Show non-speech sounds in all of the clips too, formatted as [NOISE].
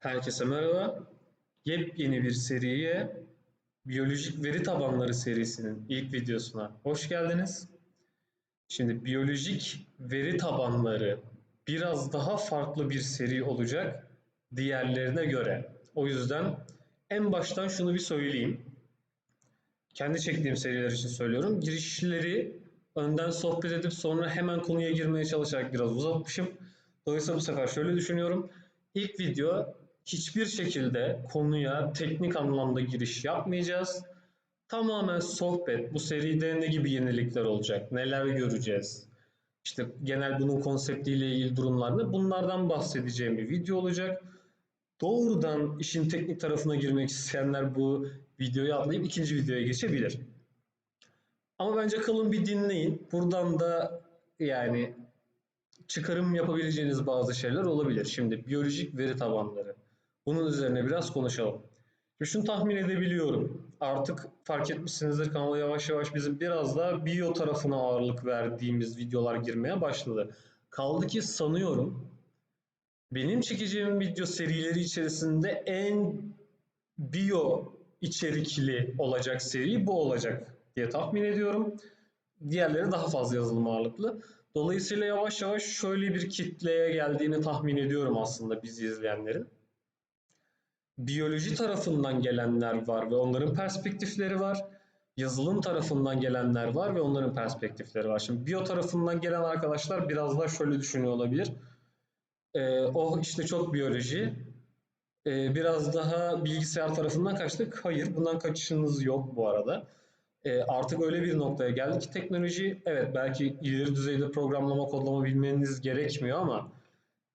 Herkese merhaba. Yepyeni bir seriye Biyolojik Veri Tabanları serisinin ilk videosuna hoş geldiniz. Şimdi biyolojik veri tabanları biraz daha farklı bir seri olacak diğerlerine göre. O yüzden en baştan şunu bir söyleyeyim. Kendi çektiğim seriler için söylüyorum. Girişleri önden sohbet edip sonra hemen konuya girmeye çalışarak biraz uzatmışım. Dolayısıyla bu sefer şöyle düşünüyorum. İlk video hiçbir şekilde konuya teknik anlamda giriş yapmayacağız. Tamamen sohbet. Bu seride ne gibi yenilikler olacak? Neler göreceğiz? İşte genel bunun konseptiyle ilgili durumlar ne? Bunlardan bahsedeceğim bir video olacak. Doğrudan işin teknik tarafına girmek isteyenler bu videoyu atlayıp ikinci videoya geçebilir. Ama bence kalın bir dinleyin. Buradan da yani çıkarım yapabileceğiniz bazı şeyler olabilir. Şimdi biyolojik veri tabanları. Bunun üzerine biraz konuşalım. Şunu tahmin edebiliyorum. Artık fark etmişsinizdir kanala yavaş yavaş bizim biraz daha biyo tarafına ağırlık verdiğimiz videolar girmeye başladı. Kaldı ki sanıyorum benim çekeceğim video serileri içerisinde en biyo içerikli olacak seri bu olacak diye tahmin ediyorum. Diğerleri daha fazla yazılım ağırlıklı. Dolayısıyla yavaş yavaş şöyle bir kitleye geldiğini tahmin ediyorum aslında bizi izleyenlerin. Biyoloji tarafından gelenler var ve onların perspektifleri var. Yazılım tarafından gelenler var ve onların perspektifleri var. Şimdi biyo tarafından gelen arkadaşlar biraz daha şöyle düşünüyor olabilir. Ee, oh işte çok biyoloji. Ee, biraz daha bilgisayar tarafından kaçtık. Hayır bundan kaçışınız yok bu arada. Ee, artık öyle bir noktaya geldi ki teknoloji evet belki ileri düzeyde programlama kodlama bilmeniz gerekmiyor ama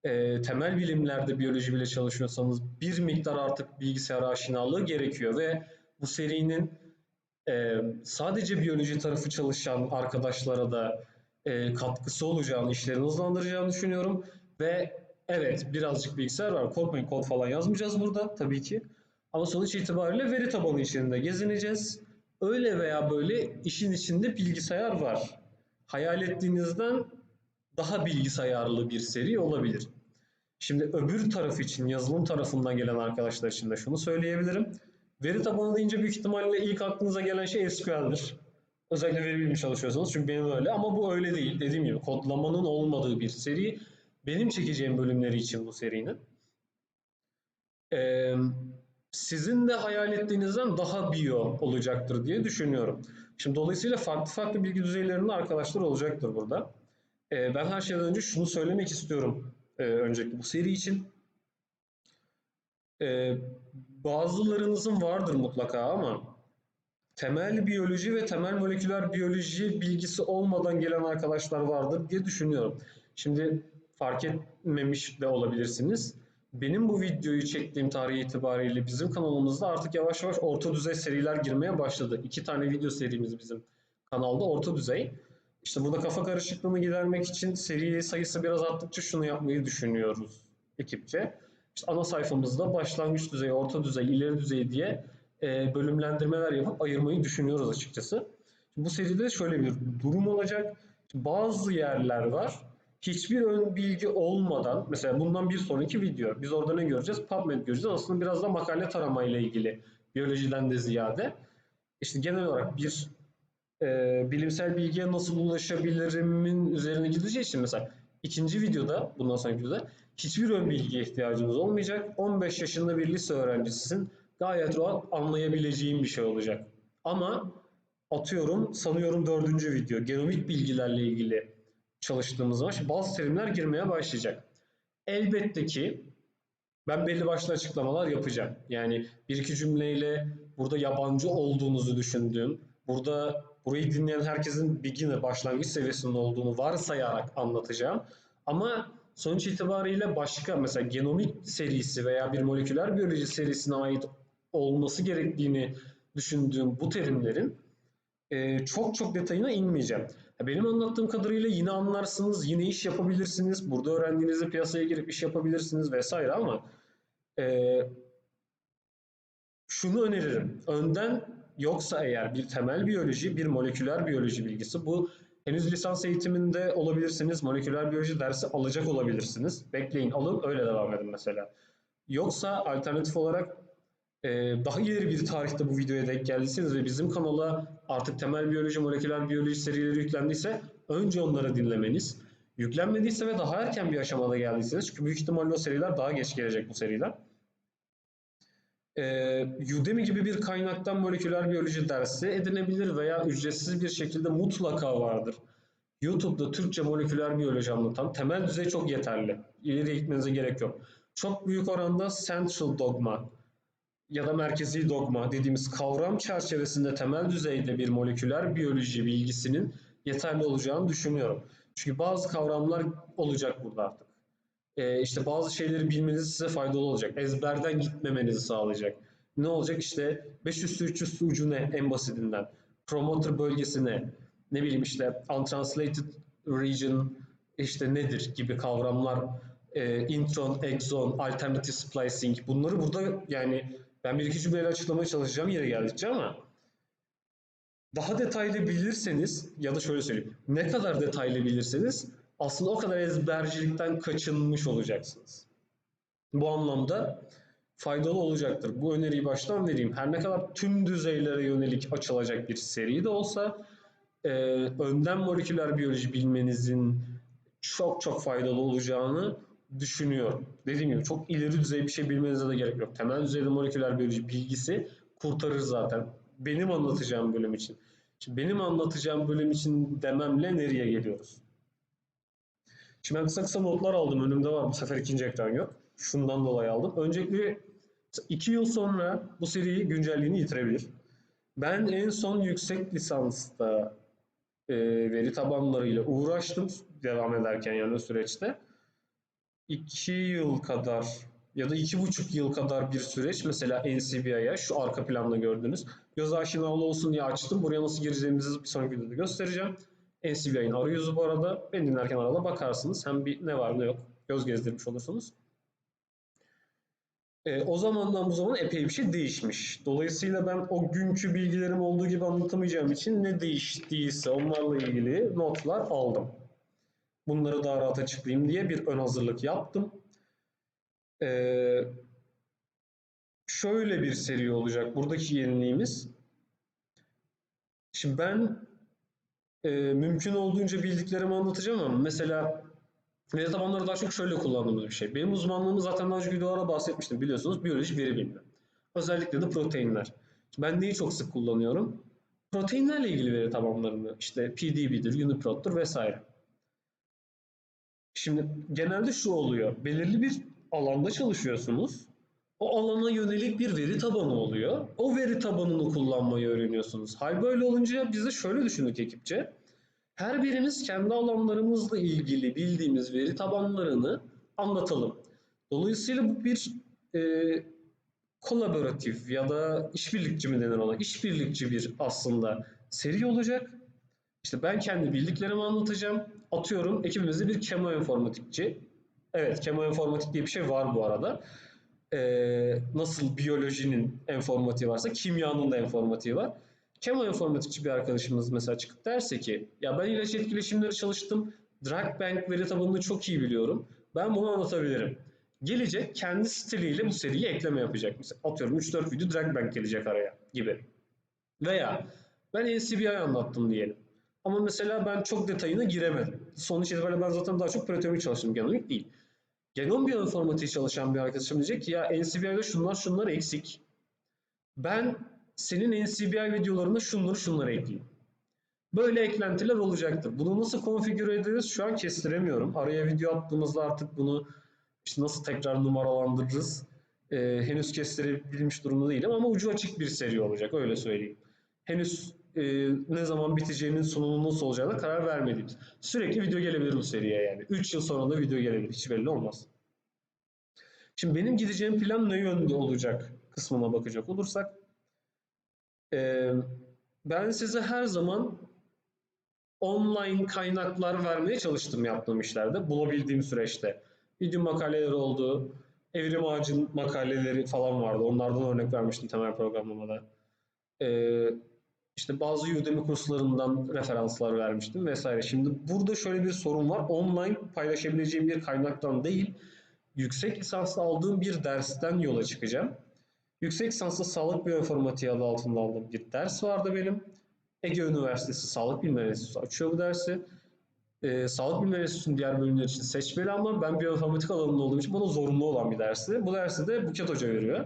e, temel bilimlerde biyoloji bile çalışıyorsanız bir miktar artık bilgisayar aşinalığı gerekiyor ve bu serinin e, sadece biyoloji tarafı çalışan arkadaşlara da e, katkısı olacağını, işlerini hızlandıracağını düşünüyorum ve evet birazcık bilgisayar var. Korkmayın kod falan yazmayacağız burada tabii ki. Ama sonuç itibariyle veri tabanı içinde gezineceğiz. Öyle veya böyle işin içinde bilgisayar var. Hayal ettiğinizden daha bilgisayarlı bir seri olabilir. Şimdi öbür taraf için yazılım tarafından gelen arkadaşlar için de şunu söyleyebilirim. Veri tabanı deyince büyük ihtimalle ilk aklınıza gelen şey SQL'dir. Özellikle veri bilimi çalışıyorsanız çünkü benim öyle ama bu öyle değil. Dediğim gibi kodlamanın olmadığı bir seri. Benim çekeceğim bölümleri için bu serinin. Ee, sizin de hayal ettiğinizden daha biyo olacaktır diye düşünüyorum. Şimdi dolayısıyla farklı farklı bilgi düzeylerinde arkadaşlar olacaktır burada. Ee, ben her şeyden önce şunu söylemek istiyorum e, öncelikle bu seri için. E, bazılarınızın vardır mutlaka ama temel biyoloji ve temel moleküler biyoloji bilgisi olmadan gelen arkadaşlar vardır diye düşünüyorum. Şimdi fark etmemiş de olabilirsiniz. Benim bu videoyu çektiğim tarih itibariyle bizim kanalımızda artık yavaş yavaş orta düzey seriler girmeye başladı. İki tane video serimiz bizim kanalda orta düzey. İşte burada kafa karışıklığını gidermek için seri sayısı biraz arttıkça şunu yapmayı düşünüyoruz ekipçe. İşte ana sayfamızda başlangıç düzeyi, orta düzey, ileri düzey diye e, bölümlendirmeler yapıp ayırmayı düşünüyoruz açıkçası. Bu seride şöyle bir durum olacak. Bazı yerler var. Hiçbir ön bilgi olmadan, mesela bundan bir sonraki video. Biz orada ne göreceğiz? PubMed göreceğiz. Aslında biraz da makale taramayla ilgili biyolojiden de ziyade. İşte genel olarak bir e, bilimsel bilgiye nasıl ulaşabilirimin üzerine gideceği için mesela ikinci videoda, bundan sonraki videoda hiçbir ön bilgiye ihtiyacınız olmayacak. 15 yaşında bir lise öğrencisisin. Gayet rahat anlayabileceğin bir şey olacak. Ama atıyorum sanıyorum dördüncü video genomik bilgilerle ilgili çalıştığımız zaman bazı terimler girmeye başlayacak. Elbette ki ben belli başlı açıklamalar yapacağım. Yani bir iki cümleyle burada yabancı olduğunuzu düşündüğüm, burada burayı dinleyen herkesin beginner başlangıç seviyesinde olduğunu varsayarak anlatacağım. Ama sonuç itibariyle başka mesela genomik serisi veya bir moleküler biyoloji serisine ait olması gerektiğini düşündüğüm bu terimlerin e, çok çok detayına inmeyeceğim. Benim anlattığım kadarıyla yine anlarsınız, yine iş yapabilirsiniz. Burada öğrendiğinizde piyasaya girip iş yapabilirsiniz vesaire ama e, şunu öneririm. Önden yoksa eğer bir temel biyoloji, bir moleküler biyoloji bilgisi bu henüz lisans eğitiminde olabilirsiniz. Moleküler biyoloji dersi alacak olabilirsiniz. Bekleyin alın öyle devam edin mesela. Yoksa alternatif olarak e, daha ileri bir tarihte bu videoya denk geldiyseniz ve bizim kanala artık temel biyoloji, moleküler biyoloji serileri yüklendiyse önce onları dinlemeniz. Yüklenmediyse ve daha erken bir aşamada geldiyseniz çünkü büyük ihtimalle o seriler daha geç gelecek bu seriler. Ee, Udemy gibi bir kaynaktan moleküler biyoloji dersi edinebilir veya ücretsiz bir şekilde mutlaka vardır. YouTube'da Türkçe moleküler biyoloji anlatan temel düzey çok yeterli. İleri gitmenize gerek yok. Çok büyük oranda central dogma ya da merkezi dogma dediğimiz kavram çerçevesinde temel düzeyde bir moleküler biyoloji bilgisinin yeterli olacağını düşünüyorum. Çünkü bazı kavramlar olacak burada artık. Ee, işte bazı şeyleri bilmeniz size faydalı olacak. Ezberden gitmemenizi sağlayacak. Ne olacak? İşte 5 üstü 3 üstü ucu ne en basitinden. Promoter bölgesi ne? Ne bileyim işte untranslated region işte nedir gibi kavramlar. E, intron, exon, alternative splicing bunları burada yani ben bir iki cümleyle açıklamaya çalışacağım yere geldikçe ama daha detaylı bilirseniz ya da şöyle söyleyeyim. Ne kadar detaylı bilirseniz aslında o kadar ezbercilikten kaçınmış olacaksınız. Bu anlamda faydalı olacaktır. Bu öneriyi baştan vereyim. Her ne kadar tüm düzeylere yönelik açılacak bir seri de olsa e, önden moleküler biyoloji bilmenizin çok çok faydalı olacağını düşünüyorum. Dediğim gibi çok ileri düzey bir şey bilmenize de gerek yok. Temel düzeyde moleküler biyoloji bilgisi kurtarır zaten. Benim anlatacağım bölüm için. Şimdi benim anlatacağım bölüm için dememle nereye geliyoruz? Şimdi ben kısa kısa notlar aldım. Önümde var. Bu sefer ikinci ekran yok. Şundan dolayı aldım. Öncelikle iki yıl sonra bu seri güncelliğini yitirebilir. Ben en son yüksek lisansta e, veri tabanlarıyla uğraştım devam ederken yani süreçte. iki yıl kadar ya da iki buçuk yıl kadar bir süreç mesela NCBI'ye şu arka planda gördüğünüz göz aşinalı olsun diye açtım. Buraya nasıl gireceğimizi bir sonraki videoda göstereceğim. NCBI'nin arayüzü bu arada. Ben dinlerken arada bakarsınız. Hem bir ne var ne yok göz gezdirmiş olursunuz. E, o zamandan bu zamana epey bir şey değişmiş. Dolayısıyla ben o günkü bilgilerim olduğu gibi anlatamayacağım için ne değiştiyse onlarla ilgili notlar aldım. Bunları daha rahat açıklayayım diye bir ön hazırlık yaptım. Ee, şöyle bir seri olacak. Buradaki yeniliğimiz. Şimdi ben e, mümkün olduğunca bildiklerimi anlatacağım ama mesela veri tabanları daha çok şöyle kullandığımız bir şey. Benim uzmanlığımı zaten daha önceki videolarda bahsetmiştim biliyorsunuz. Biyoloji veri bilimi. Özellikle de proteinler. Ben neyi çok sık kullanıyorum? Proteinlerle ilgili veri tabanlarını. işte PDB'dir, UniProt'tur vesaire. Şimdi genelde şu oluyor. Belirli bir alanda çalışıyorsunuz. O alana yönelik bir veri tabanı oluyor. O veri tabanını kullanmayı öğreniyorsunuz. Hal böyle olunca biz de şöyle düşündük ekipçe. Her birimiz kendi alanlarımızla ilgili bildiğimiz veri tabanlarını anlatalım. Dolayısıyla bu bir e, kolaboratif ya da işbirlikçi mi denir ona? İşbirlikçi bir aslında seri olacak. İşte ben kendi bildiklerimi anlatacağım. Atıyorum ekibimizde bir kemoinformatikçi. Evet kemoinformatik diye bir şey var bu arada. Ee, nasıl biyolojinin informatiği varsa kimyanın da informatiği var. Kemoinformatikçi bir arkadaşımız mesela çıkıp derse ki ya ben ilaç etkileşimleri çalıştım. Drug Bank veri tabanını çok iyi biliyorum. Ben bunu anlatabilirim. Gelecek kendi stiliyle bu seriye ekleme yapacak. Mesela atıyorum 3-4 video Drug Bank gelecek araya gibi. Veya ben NCBI anlattım diyelim. Ama mesela ben çok detayına giremedim. Sonuç itibariyle ben zaten daha çok proteomik çalıştım, genomik değil. Genom biyoinformatiği çalışan bir arkadaşım diyecek ki ya NCBI'de şunlar şunlar eksik. Ben senin NCBI videolarında şunları şunları ekleyeyim. Böyle eklentiler olacaktır. Bunu nasıl konfigüre ederiz şu an kestiremiyorum. Araya video attığımızda artık bunu işte nasıl tekrar numaralandırırız ee, henüz kestirebilmiş durumda değilim ama ucu açık bir seri olacak öyle söyleyeyim. Henüz e, ne zaman biteceğinin sunumunun nasıl olacağına karar vermediğimiz. Sürekli video gelebilir bu seriye yani. 3 yıl sonra da video gelebilir. Hiç belli olmaz. Şimdi benim gideceğim plan ne yönde olacak kısmına bakacak olursak e, ben size her zaman online kaynaklar vermeye çalıştım yaptığım işlerde. Bulabildiğim süreçte. Video makaleleri oldu. Evrim Ağacı'nın makaleleri falan vardı. Onlardan örnek vermiştim temel programlamada. Ee, işte bazı Udemy kurslarından referanslar vermiştim vesaire. Şimdi burada şöyle bir sorun var. Online paylaşabileceğim bir kaynaktan değil, yüksek lisansla aldığım bir dersten yola çıkacağım. Yüksek lisanslı sağlık biyoinformatiği adı altında aldığım bir ders vardı benim. Ege Üniversitesi Sağlık Bilimleri Enstitüsü açıyor bu dersi. Ee, Sağlık Bilimleri Enstitüsü'nün diğer bölümleri için seçmeli ama ben biyoinformatik alanında olduğum için bana zorunlu olan bir dersi. Bu dersi de Buket Hoca veriyor.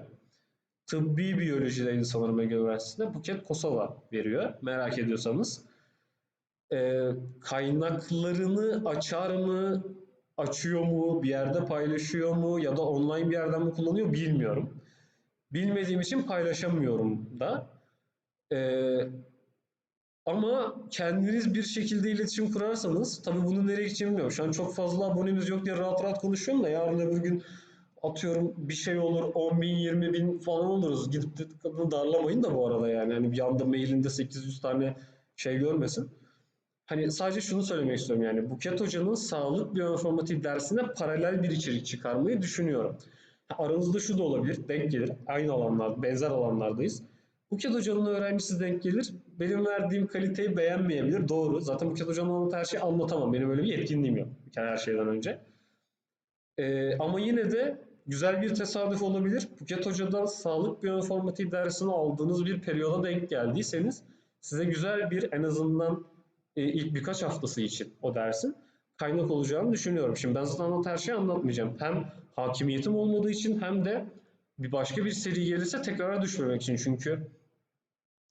Tıbbi biyolojideydi sanırım Ege Üniversitesi'nde. Buket Kosova veriyor merak ediyorsanız. Ee, kaynaklarını açar mı, açıyor mu, bir yerde paylaşıyor mu ya da online bir yerden mi kullanıyor bilmiyorum. Bilmediğim için paylaşamıyorum da. Ee, ama kendiniz bir şekilde iletişim kurarsanız, tabii bunun nereye gideceğini bilmiyorum. Şu an çok fazla abonemiz yok diye rahat rahat konuşuyorum da yarın öbür gün atıyorum bir şey olur 10 bin 20 bin falan oluruz. Gidip de kadını darlamayın da bu arada yani. Hani bir anda mailinde 800 tane şey görmesin. Hani sadece şunu söylemek istiyorum yani Buket Hoca'nın sağlık biyoinformatiği dersine paralel bir içerik çıkarmayı düşünüyorum. Aranızda şu da olabilir, denk gelir. Aynı alanlar, benzer alanlardayız. Buket Hoca'nın öğrencisi denk gelir. Benim verdiğim kaliteyi beğenmeyebilir. Doğru. Zaten Buket Hoca'nın anlattığı her şeyi anlatamam. Benim öyle bir yetkinliğim yok. Kere her şeyden önce. Ee, ama yine de güzel bir tesadüf olabilir. Buket Hoca'dan sağlık biyoinformatiği dersini aldığınız bir periyoda denk geldiyseniz size güzel bir en azından e, ilk birkaç haftası için o dersin kaynak olacağını düşünüyorum. Şimdi ben zaten anlat her şeyi anlatmayacağım. Hem hakimiyetim olmadığı için hem de bir başka bir seri gelirse tekrara düşmemek için. Çünkü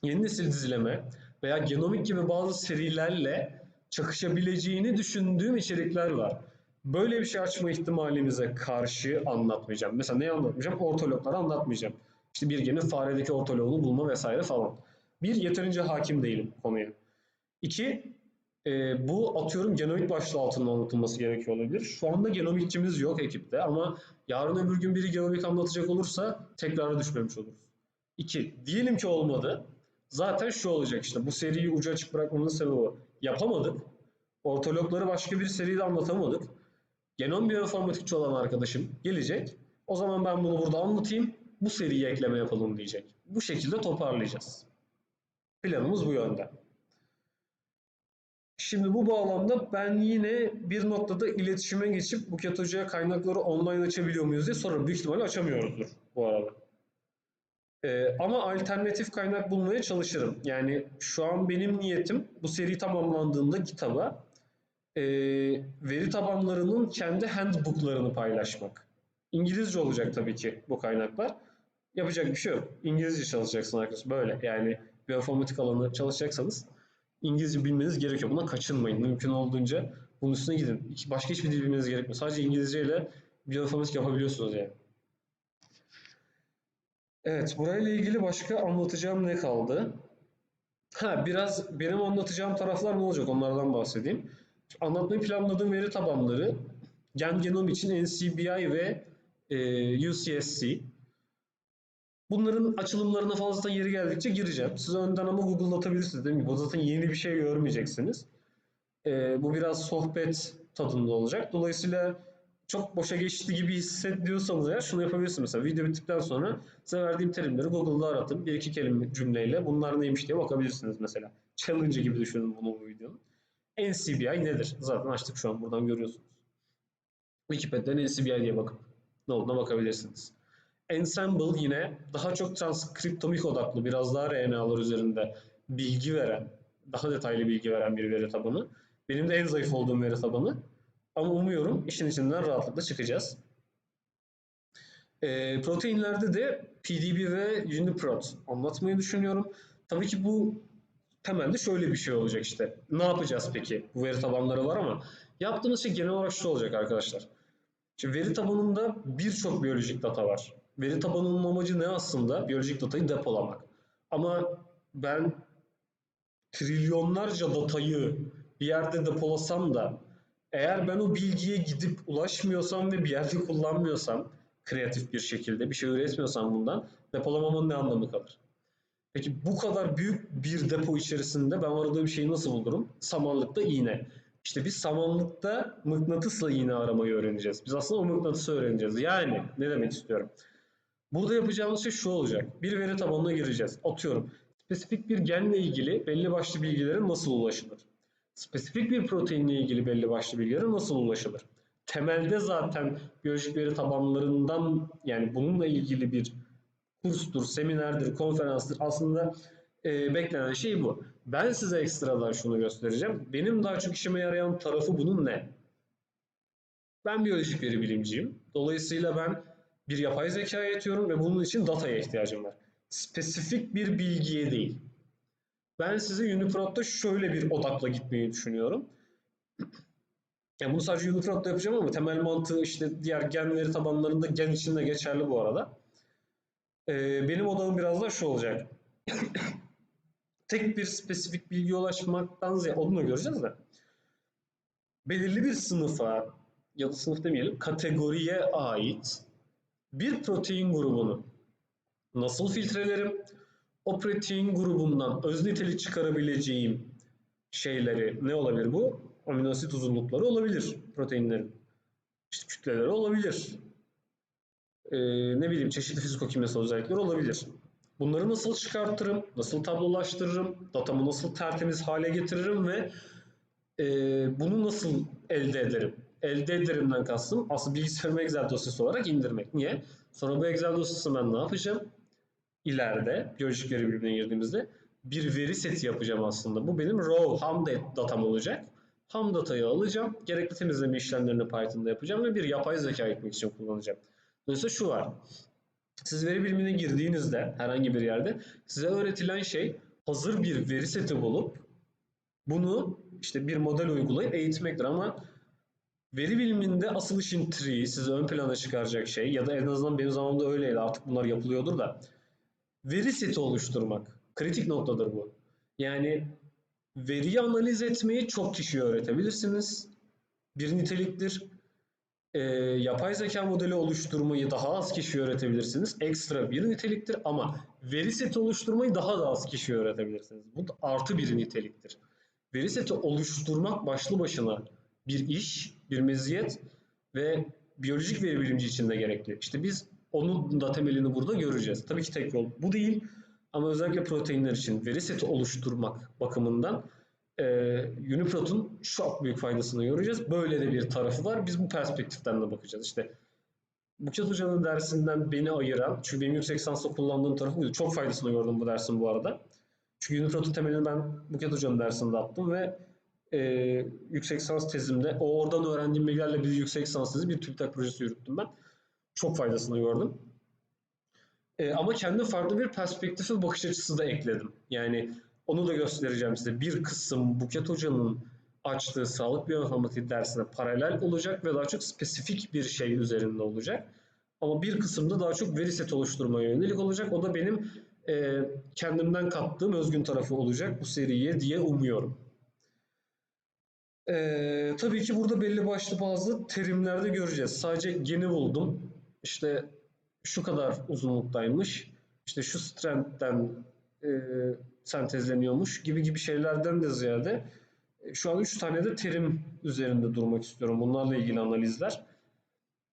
yeni nesil dizileme veya genomik gibi bazı serilerle çakışabileceğini düşündüğüm içerikler var. Böyle bir şey açma ihtimalimize karşı anlatmayacağım. Mesela neyi anlatmayacağım? Ortologları anlatmayacağım. İşte bir genin faredeki ortoloğunu bulma vesaire falan. Bir, yeterince hakim değilim konuya. İki, e, bu atıyorum genomik başlığı altında anlatılması gerekiyor olabilir. Şu anda genomikçimiz yok ekipte ama yarın öbür gün biri genomik anlatacak olursa tekrara düşmemiş oluruz. İki, diyelim ki olmadı. Zaten şu olacak işte bu seriyi ucu açık bırakmamın sebebi. Yapamadık. Ortologları başka bir seride anlatamadık. Genom biyoinformatikçi olan arkadaşım gelecek. O zaman ben bunu burada anlatayım. Bu seriye ekleme yapalım diyecek. Bu şekilde toparlayacağız. Planımız bu yönde. Şimdi bu bağlamda ben yine bir noktada iletişime geçip Buket Hoca'ya kaynakları online açabiliyor muyuz diye sorarım. Büyük ihtimalle açamıyoruzdur bu arada. Ee, ama alternatif kaynak bulmaya çalışırım. Yani şu an benim niyetim bu seri tamamlandığında GitHub'a e, veri tabanlarının kendi handbooklarını paylaşmak. İngilizce olacak tabii ki bu kaynaklar. Yapacak bir şey yok. İngilizce çalışacaksın arkadaşlar. Böyle yani biyoinformatik alanı çalışacaksanız İngilizce bilmeniz gerekiyor. Buna kaçınmayın. Mümkün olduğunca bunun üstüne gidin. Başka hiçbir dil bilmeniz gerekmiyor. Sadece İngilizce ile biyoinformatik yapabiliyorsunuz yani. Evet, burayla ilgili başka anlatacağım ne kaldı? Ha, biraz benim anlatacağım taraflar ne olacak onlardan bahsedeyim. Anlatmayı planladığım veri tabanları gen genom için NCBI ve e, UCSC. Bunların açılımlarına falan yeri geldikçe gireceğim. Siz önden ama Google'latabilirsiniz. Dediğim gibi zaten yeni bir şey görmeyeceksiniz. Ee, bu biraz sohbet tadında olacak. Dolayısıyla çok boşa geçti gibi hissediyorsanız eğer şunu yapabilirsiniz. Mesela video bittikten sonra size verdiğim terimleri Google'da aratın. Bir iki kelime cümleyle bunlar neymiş diye bakabilirsiniz mesela. Challenge gibi düşünün bunu bu videonun. NCBI nedir? Zaten açtık şu an buradan görüyorsunuz. Wikipedia'dan NCBI diye bakıp ne olduğuna bakabilirsiniz. Ensemble yine daha çok transkriptomik odaklı, biraz daha RNA'lar üzerinde bilgi veren, daha detaylı bilgi veren bir veri tabanı. Benim de en zayıf olduğum veri tabanı. Ama umuyorum işin içinden rahatlıkla çıkacağız. E, proteinlerde de PDB ve UniProt anlatmayı düşünüyorum. Tabii ki bu temelde şöyle bir şey olacak işte. Ne yapacağız peki? Bu veri tabanları var ama yaptığımız şey genel olarak şu olacak arkadaşlar. Şimdi veri tabanında birçok biyolojik data var. Veri tabanının amacı ne aslında? Biyolojik datayı depolamak. Ama ben trilyonlarca datayı bir yerde depolasam da eğer ben o bilgiye gidip ulaşmıyorsam ve bir yerde kullanmıyorsam kreatif bir şekilde bir şey üretmiyorsam bundan depolamamın ne anlamı kalır? Peki bu kadar büyük bir depo içerisinde ben aradığım şeyi nasıl bulurum? Samanlıkta iğne. İşte biz samanlıkta mıknatısla iğne aramayı öğreneceğiz. Biz aslında o mıknatısı öğreneceğiz. Yani ne demek istiyorum? Burada yapacağımız şey şu olacak. Bir veri tabanına gireceğiz. Atıyorum. Spesifik bir genle ilgili belli başlı bilgilere nasıl ulaşılır? Spesifik bir proteinle ilgili belli başlı bilgilere nasıl ulaşılır? temelde zaten biyolojik veri tabanlarından yani bununla ilgili bir kurstur, seminerdir, konferanstır. Aslında e, beklenen şey bu. Ben size ekstradan şunu göstereceğim. Benim daha çok işime yarayan tarafı bunun ne? Ben biyolojik veri bilimciyim. Dolayısıyla ben bir yapay zeka yetiyorum ve bunun için dataya ihtiyacım var. Spesifik bir bilgiye değil. Ben size Uniprot'ta şöyle bir odakla gitmeyi düşünüyorum. [CLEARS THROAT] Yani bunu sadece Uniprot'ta yapacağım ama temel mantığı işte diğer gen veri tabanlarında gen için de geçerli bu arada. Ee, benim odağım biraz da şu olacak. [COUGHS] Tek bir spesifik bilgiye ulaşmaktan ziyade onu da göreceğiz de. Belirli bir sınıfa ya da sınıf demeyelim kategoriye ait bir protein grubunu nasıl filtrelerim? O protein grubundan öz nitelik çıkarabileceğim şeyleri ne olabilir bu? Amino asit uzunlukları olabilir proteinlerin. İşte kütleleri olabilir. Ee, ne bileyim çeşitli fiziko-kimyasal özellikleri olabilir. Bunları nasıl çıkartırım? Nasıl tablolaştırırım? Datamı nasıl tertemiz hale getiririm ve e, bunu nasıl elde ederim? Elde ederimden kastım aslında bilgisayarıma Excel dosyası olarak indirmek. Niye? Sonra bu Excel dosyası ben ne yapacağım? İleride biyolojik veri bilimine girdiğimizde bir veri seti yapacağım aslında. Bu benim raw ham datam olacak. Ham datayı alacağım. Gerekli temizleme işlemlerini Python'da yapacağım ve bir yapay zeka eğitmek için kullanacağım. Dolayısıyla şu var. Siz veri bilimine girdiğinizde herhangi bir yerde size öğretilen şey hazır bir veri seti bulup bunu işte bir model uygulayıp eğitmektir ama veri biliminde asıl işin tree sizi ön plana çıkaracak şey ya da en azından benim zamanımda öyleydi artık bunlar yapılıyordur da veri seti oluşturmak. Kritik noktadır bu. Yani veriyi analiz etmeyi çok kişiye öğretebilirsiniz. Bir niteliktir. Ee, yapay zeka modeli oluşturmayı daha az kişiye öğretebilirsiniz. Ekstra bir niteliktir ama veri seti oluşturmayı daha da az kişiye öğretebilirsiniz. Bu da artı bir niteliktir. Veri seti oluşturmak başlı başına bir iş, bir meziyet ve biyolojik veri bilimci için de gerekli. İşte biz onun da temelini burada göreceğiz. Tabii ki tek yol bu değil ama özellikle proteinler için veri seti oluşturmak bakımından e, Uniprot'un çok büyük faydasını göreceğiz. Böyle de bir tarafı var. Biz bu perspektiften de bakacağız. İşte Buket Hoca'nın dersinden beni ayıran, çünkü benim yüksek lisansta kullandığım tarafı. Çok faydasını gördüm bu dersin bu arada. Çünkü Uniprot'un temelini ben Buket Hoca'nın dersinde attım ve e, yüksek lisans tezimde o oradan öğrendiğim bilgilerle bir yüksek lisans tezi bir TÜBİTAK projesi yürüttüm ben. Çok faydasını gördüm. E, ama kendi farklı bir perspektif ve bakış açısı da ekledim. Yani onu da göstereceğim size. Bir kısım Buket Hoca'nın açtığı sağlık biyoinformatiği dersine paralel olacak ve daha çok spesifik bir şey üzerinde olacak. Ama bir kısımda daha çok veri set oluşturmaya yönelik olacak. O da benim e, kendimden kattığım özgün tarafı olacak bu seriye diye umuyorum. E, tabii ki burada belli başlı bazı terimlerde göreceğiz. Sadece geni buldum. İşte şu kadar uzunluktaymış. İşte şu strandten e, sentezleniyormuş gibi gibi şeylerden de ziyade e, şu an üç tane de terim üzerinde durmak istiyorum. Bunlarla ilgili analizler.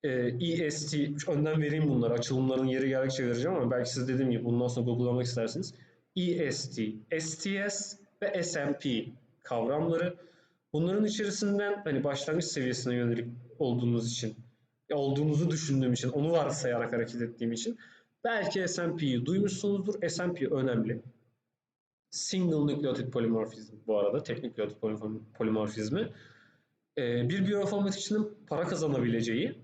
E, EST, önden vereyim bunları. Açılımların yeri geldikçe vereceğim ama belki siz dediğim gibi bundan sonra google'lamak istersiniz. EST, STS ve SMP kavramları. Bunların içerisinden hani başlangıç seviyesine yönelik olduğunuz için, olduğunuzu düşündüğüm için, onu varsayarak hareket ettiğim için belki SMP'yi duymuşsunuzdur. SMP önemli. Single nükleotid polimorfizm bu arada, tek nükleotid polimorfizmi. Ee, bir biyoinformatikçinin para kazanabileceği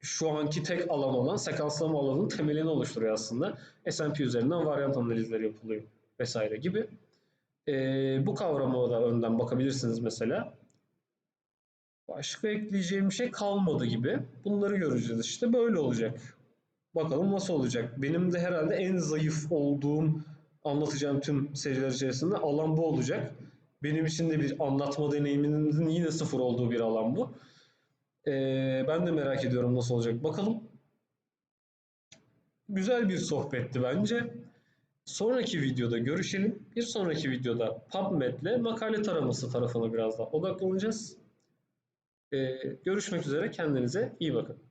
şu anki tek alan olan sekanslama alanının temelini oluşturuyor aslında. SMP üzerinden varyant analizleri yapılıyor vesaire gibi. Ee, bu kavrama da önden bakabilirsiniz mesela. Başka ekleyeceğim şey kalmadı gibi. Bunları göreceğiz işte. Böyle olacak. Bakalım nasıl olacak. Benim de herhalde en zayıf olduğum anlatacağım tüm seriler içerisinde alan bu olacak. Benim için de bir anlatma deneyiminin yine sıfır olduğu bir alan bu. Ee, ben de merak ediyorum nasıl olacak. Bakalım. Güzel bir sohbetti bence. Sonraki videoda görüşelim. Bir sonraki videoda PubMed'le makale taraması tarafına biraz daha odaklanacağız. Ee, görüşmek üzere. Kendinize iyi bakın.